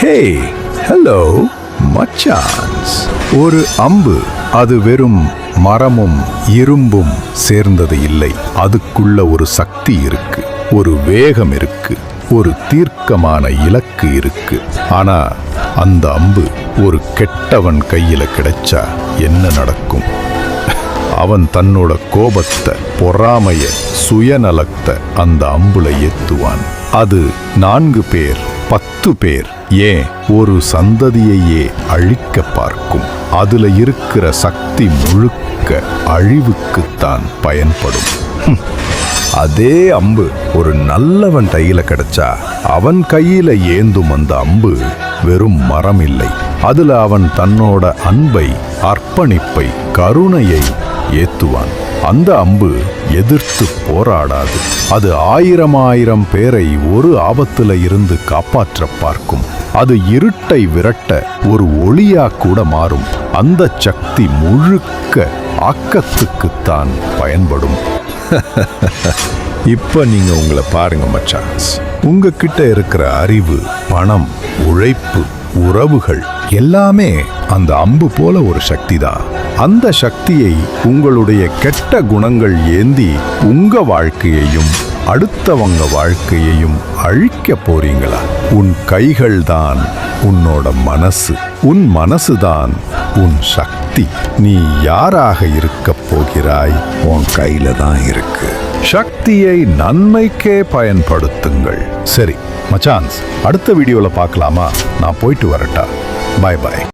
Hey hello மச்சான்ஸ். ஒரு அம்பு அது வெறும் மரமும் இரும்பும் சேர்ந்தது இல்லை. அதுக்குள்ள ஒரு சக்தி இருக்கு. ஒரு வேகம் இருக்கு. ஒரு தீர்க்கமான இலக்கு இருக்கு. ஆனா அந்த அம்பு ஒரு கெட்டவன் கையில கிடைச்சா என்ன நடக்கும்? அவன் தன்னோட கோபத்தை பொறாமைய சுயநலத்தை அந்த அம்புல ஏத்துவான். அது நான்கு பேர் பத்து பேர் ஏன் ஒரு சந்ததியையே அழிக்க பார்க்கும்? அதுல இருக்கிற சக்தி முழுக்க அழிவுக்குத்தான் பயன்படும். அதே அம்பு ஒரு நல்லவன் கையில கிடைச்சா அவன் கையில ஏந்தும் அந்த அம்பு வெறும் மரம் இல்லை. அதுல அவன் தன்னோட அன்பை அர்ப்பணிப்பை கருணையை ஏத்துவான். அந்த அம்பு எதிர்த்து போராடாது. அது ஆயிரம் ஆயிரம் பேரை ஒரு ஆபத்துல இருந்து காப்பாற்ற பார்க்கும். அது இருட்டை விரட்ட ஒரு ஒளியா கூட மாறும். அந்த சக்தி முழுக்க ஆக்கத்துக்குத்தான் பயன்படும். இப்ப நீங்க உங்களை பாருங்க மச்சான்ஸ் உங்ககிட்ட இருக்கிற அறிவு பணம் உழைப்பு உறவுகள் எல்லாமே அந்த அம்பு போல ஒரு சக்தி தான் அந்த சக்தியை உங்களுடைய கெட்ட குணங்கள் ஏந்தி உங்க வாழ்க்கையையும் அடுத்தவங்க வாழ்க்கையையும் அழிக்க போறீங்களா? உன் கைகள் தான் உன்னோட மனசு. உன் மனசு தான் உன் சக்தி. நீ யாராக இருக்க போகிறாய்? உன் கையில தான் இருக்கு. சக்தியை நன்மைக்கே பயன்படுத்துங்கள். சரி மச்சான்ஸ் அடுத்த வீடியோவில் பார்க்கலாமா? நான் போயிட்டு வரட்டா? Bye bye.